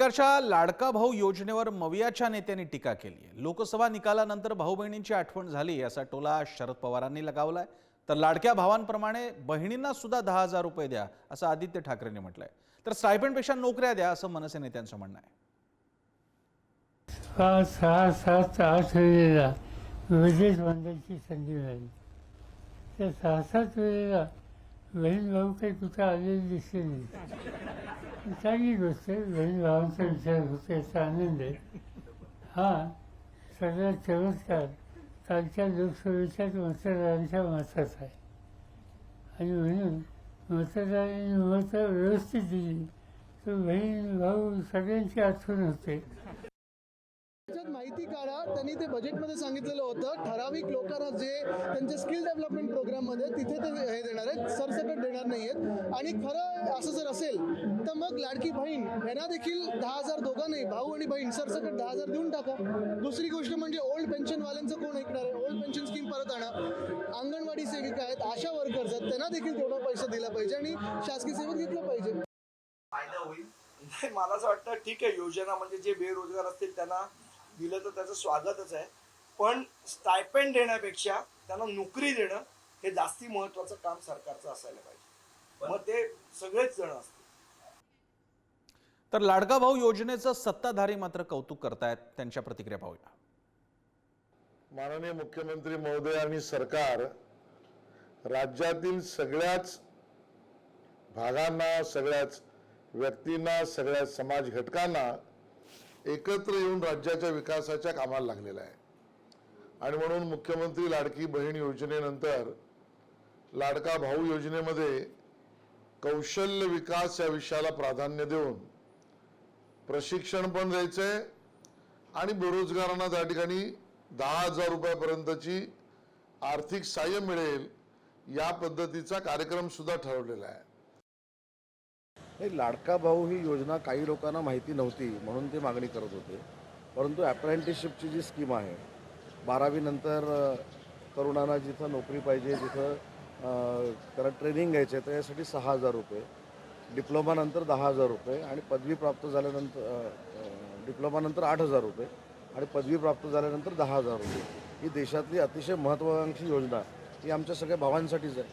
सरकारच्या लाडका भाऊ योजनेवर मवियाच्या नेत्यांनी टीका केली आहे लोकसभा निकालानंतर भाऊ बहिणींची आठवण झाली असा टोला शरद पवारांनी लगावलाय. तर लाडक्या भावांप्रमाणे बहिणींना सुद्धा दहा हजार रुपये द्या असं आदित्य ठाकरेंनी म्हटलंय. तर स्टायपेंडपेक्षा नोकऱ्या द्या असं मनसे नेत्यांचं म्हणणं आहे. सहा सात आठ वेळेला विदेश बांधायची संधी मिळाली. त्या सहा सात वेळेला बहीण भाऊ काही कुठं आलेली दिसले नाही. चांगली गोष्ट आहे बहीण भावांचा विचार होतो याचा आनंद आहे हा सगळ्यात चमत्कार कालच्या लोकसभेच्याच मतदारांच्या मताचा आहे आणि म्हणून मतदारांनी मतं व्यवस्थित दिली तर बहीण भाऊ सगळ्यांची आठवण होते त्याच्यात माहिती काढा. त्यांनी ते बजेटमध्ये सांगितलेलं होतं. ठराविक लोकांना जे त्यांचे स्किल डेव्हलपमेंट प्रोग्राममध्ये तिथे ते हे देणार आहेत. सरसकट देणार नाही आहेत आणि खरं असं जर असेल तर मग लाडकी बहीण यांना देखील दहा हजार दोघांनाही भाऊ आणि बहीण सरसकट दहा हजार देऊन टाका. दुसरी गोष्ट म्हणजे ओल्ड पेन्शनवाल्यांचं कोण ऐकणार आहे? ओल्ड पेन्शन स्कीम परत आणा. अंगणवाडी सेविका आहेत आशा वर्कर्स आहेत. त्यांना देखील तेवढा पैसा दिला पाहिजे आणि शासकीय सेवेत घेतलं पाहिजे. फायदा होईल. नाही मला असं वाटतं ठीक आहे योजना म्हणजे जे बेरोजगार असतील त्यांना दिलं तर त्याचं स्वागतच आहे. पण स्टायपेंड देण्यापेक्षा त्यांना नोकरी देणं हे जास्ती महत्वाचं काम सरकारचं असायला पाहिजे. मग ते सगळेच जण असतील. तर लाडका भाऊ योजनेचं सत्ताधारी मात्र कौतुक करतायत त्यांच्या प्रतिक्रिया पाहूया. माननीय मुख्यमंत्री महोदय आणि सरकार राज्यातील सगळ्याच भागांना सगळ्याच व्यक्तींना सगळ्या समाज घटकांना एकत्र येऊन राज्याच्या विकासाच्या कामाला लागलेला आहे. आणि म्हणून मुख्यमंत्री लाडकी बहीण योजनेनंतर लाडका भाऊ योजनेमध्ये कौशल्य विकास या विषयाला प्राधान्य देऊन प्रशिक्षण पण द्यायचंय आणि बेरोजगारांना त्या ठिकाणी दहा हजार रुपयापर्यंतची आर्थिक सहाय्य मिळेल या पद्धतीचा कार्यक्रमसुद्धा ठरवलेला आहे. नाही लाडका भाऊ ही योजना काही लोकांना माहिती नव्हती म्हणून ते मागणी करत होते. परंतु ॲप्रेंटिसशिपची जी स्कीम आहे बारावीनंतर तरुणांना जिथं नोकरी पाहिजे जिथं त्याला ट्रेनिंग घ्यायचं आहे तर यासाठी सहा हजार रुपये. डिप्लोमानंतर दहा हजार रुपये आणि पदवी प्राप्त झाल्यानंतर डिप्लोमानंतर आठ हजार रुपये आणि पदवी प्राप्त झाल्यानंतर दहा हजार रुपये. ही देशातली अतिशय महत्त्वाकांक्षी योजना ही आमच्या सगळ्या भावांसाठीच आहे.